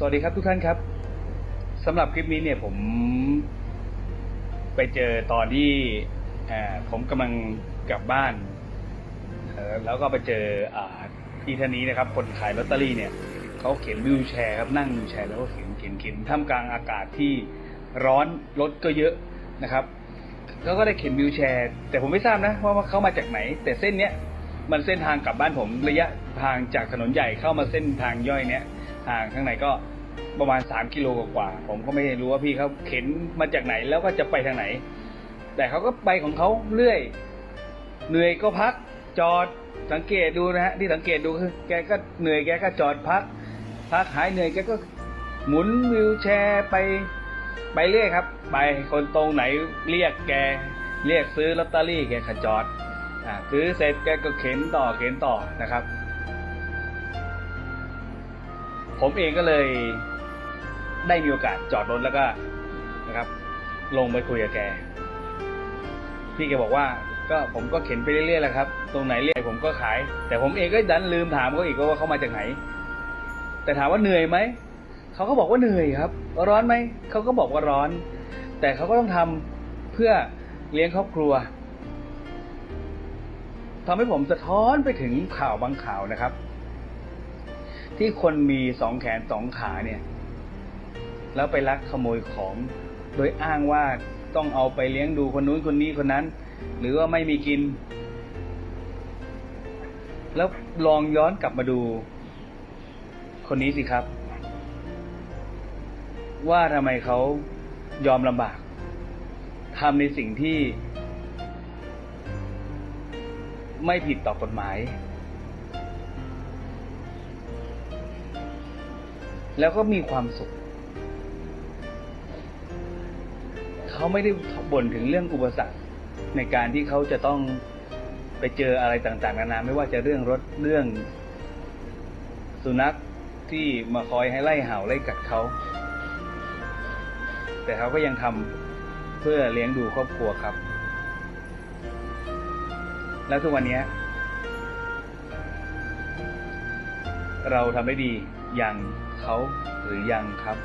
สวัสดีครับทุกท่านครับสำหรับคลิปนี้เนี่ยผมไปเจอตอนที่ผมกำลังกลับบ้าน แล้วก็ไปเจอพี่ท่านนี้นะครับ คนขายลอตเตอรี่เนี่ยเขาเข็นวิวแชร์ครับนั่งวิวแชร์แล้วก็เข็นเข็นเข็นท่ามกลางอากาศที่ร้อนรถก็เยอะนะครับเขาก็ได้เข็นวิวแชร์ แต่ผมไม่ทราบนะว่าเขามาจากไหน แต่เส้นเนี้ยมันเส้นทางกลับบ้านผมระยะทางจากถนนใหญ่เข้ามาเส้นทางย่อยเนี้ย ทางข้างในก็ประมาณ 3 กิโลกว่าผมก็ไม่รู้ว่าพี่เขาเข็นมาจากไหนแล้วก็จะไปทางไหน แต่เขาก็ไปของเขาเรื่อยเหนื่อยก็พักจอดสังเกตดูนะฮะที่สังเกตดูคือแกก็เหนื่อยแกก็จอดพัก พักหายเหนื่อยแกก็หมุนวิวแชร์ไปไปเรื่อยครับ ไปคนตรงไหนเรียกแกเรียกซื้อลอตเตอรี่แกขจอดอ่าซื้อเสร็จแกก็เข็นต่อเข็นต่อนะครับ ผมเองก็เลยได้มีโอกาสจอดรถแล้วก็นะครับ ลงไปคุยกับแก พี่แกบอกว่า ก็ผมก็เข็นไปเรื่อยๆแหละครับ ตรงไหนเรียกผมก็ขาย แต่ผมเองก็ดันลืมถามเขาอีกว่าเขามาจากไหน แต่ถามว่าเหนื่อยไหมเขาก็บอกว่าเหนื่อยครับ ร้อนไหมเขาก็บอกว่าร้อน แต่เขาก็ต้องทำเพื่อเลี้ยงครอบครัวทำให้ผมสะท้อนไปถึงข่าวบางข่าวนะครับ ที่คนมีสองแขนสองขาเนี่ย แล้วไปลักขโมยของ โดยอ้างว่าต้องเอาไปเลี้ยงดูคนนู้นคนนี้คนนั้น หรือว่าไม่มีกิน แล้วลองย้อนกลับมาดู คนนี้สิครับ ว่าทำไมเขายอมลำบากทำในสิ่งที่ ไม่ผิดต่อกฎหมาย แล้วก็มีความสุข เขาไม่ได้บ่นถึงเรื่องอุปสรรคในการที่เขาจะต้องไปเจออะไรต่างๆ นานาไม่ว่าจะเรื่องรถเรื่อง สุนัขที่มาคอยให้ไล่เห่าไล่กัดเขา แต่เขาก็ยังทำเพื่อเลี้ยงดูครอบครัวครับ แล้วทุกวันนี้ เราทำได้ดีอย่างเขาหรือยังครับ